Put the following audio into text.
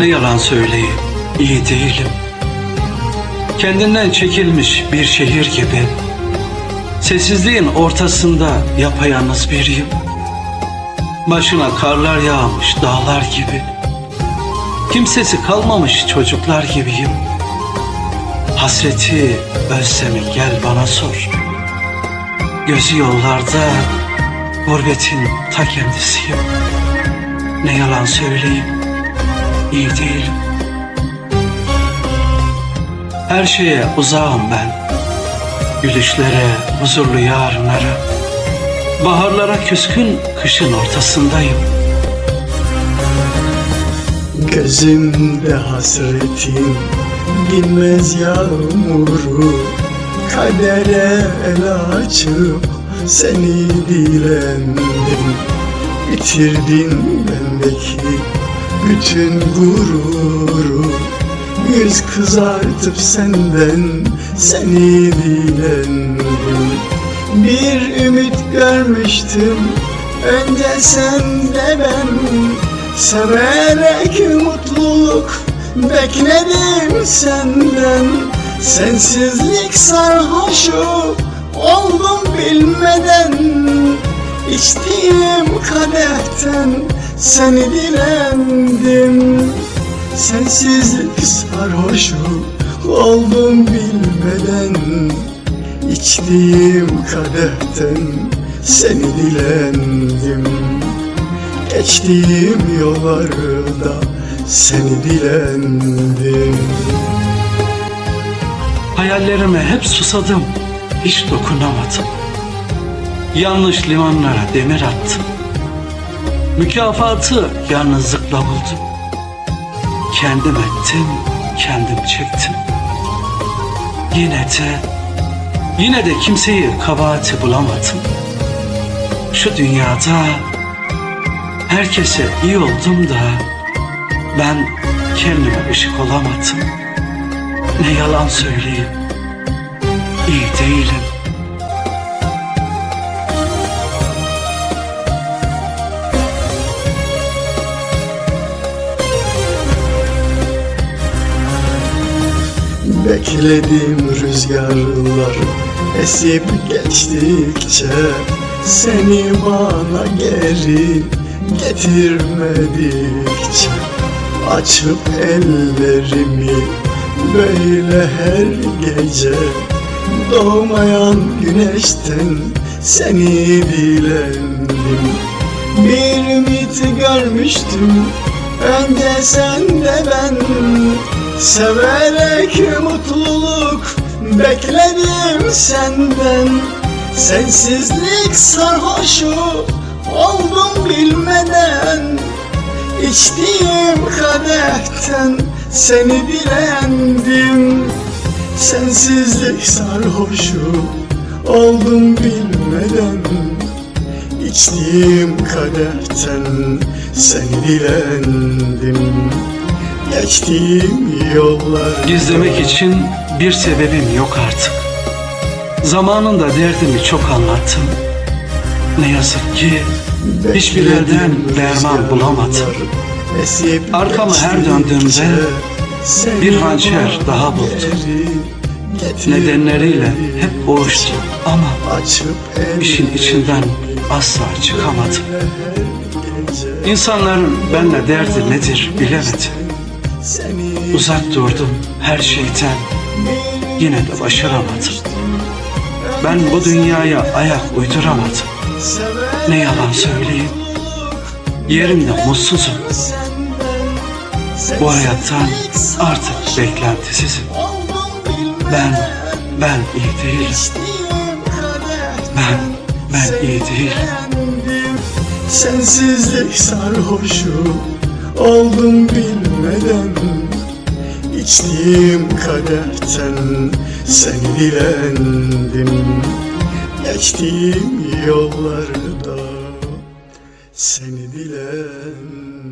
Ne yalan söyleyeyim, iyi değilim. Kendinden çekilmiş bir şehir gibi. Sessizliğin ortasında yapayalnız biriyim. Başına karlar yağmış dağlar gibi. Kimsesi kalmamış çocuklar gibiyim. Hasreti, özlemi gel bana sor. Gözü yollarda, gurbetin ta kendisiyim. Ne yalan söyleyeyim, iyi değilim. Her şeye uzağım ben. Gülüşlere, huzurlu yarınlara. Baharlara küskün kışın ortasındayım. Gözümde hasretin Dinmez yağmuru Kadere el açıp Seni dilendim Bitirdin bendeki Bütün gururu Yüz kızartıp senden Seni dilendim Bir ümit görmüştüm Önce sen de ben. Severek mutluluk bekledim senden. Sensizlik sarhoşu oldum bilmeden İçtiğim kadehten seni dilendim Sensizlik sarhoşu oldum bilmeden. İçtiğim kadehten seni dilendim. Geçtiğim yollarda seni dilendim. Hayallerime hep susadım, hiç dokunamadım. Yanlış limanlara demir attım. Mükafatı yalnızlıkla buldum. Kendim ettim, kendim çektim. Yine de, yine de kimseyi kabahati bulamadım. Şu dünyada herkese iyi oldum da ben kendime ışık olamadım. Ne yalan söyleyeyim, iyi değilim. Bekledim rüzgarlar esip geçtikçe Seni bana geri getirmedikçe Açıp ellerimi böyle her gece Doğmayan güneşten seni dilendim Bir ümit görmüştüm önce sen de ben Severek mutluluk bekledim senden. Sensizlik sarhoşu oldum bilmeden İçtiğim kadehten seni dilendim. Sensizlik sarhoşu oldum bilmeden İçtiğim kadehten seni dilendim Geçtiğim yollar Gizlemek için bir sebebim yok artık. Zamanında derdimi çok anlattım. Ne yazık ki hiçbir yerden derman bulamadım. Arkamı her döndüğümde bir hançer daha buldum. Nedenleriyle hep boğuştum ama işin içinden asla çıkamadım. İnsanların benle derdi nedir bilemedim. Uzak durdum her şeyden yine de başaramadım. Ben bu dünyaya ayak uyduramadım. Ne yalan söyleyeyim. Yerimde mutsuzum. Bu hayattan artık beklentisizim. Ben, ben iyi değilim. Ben, ben iyi değilim. Sensizlik sarhoşu oldum bilmeden İçtiğim kadehten seni dilendim Geçtiğim yollarda seni dilendim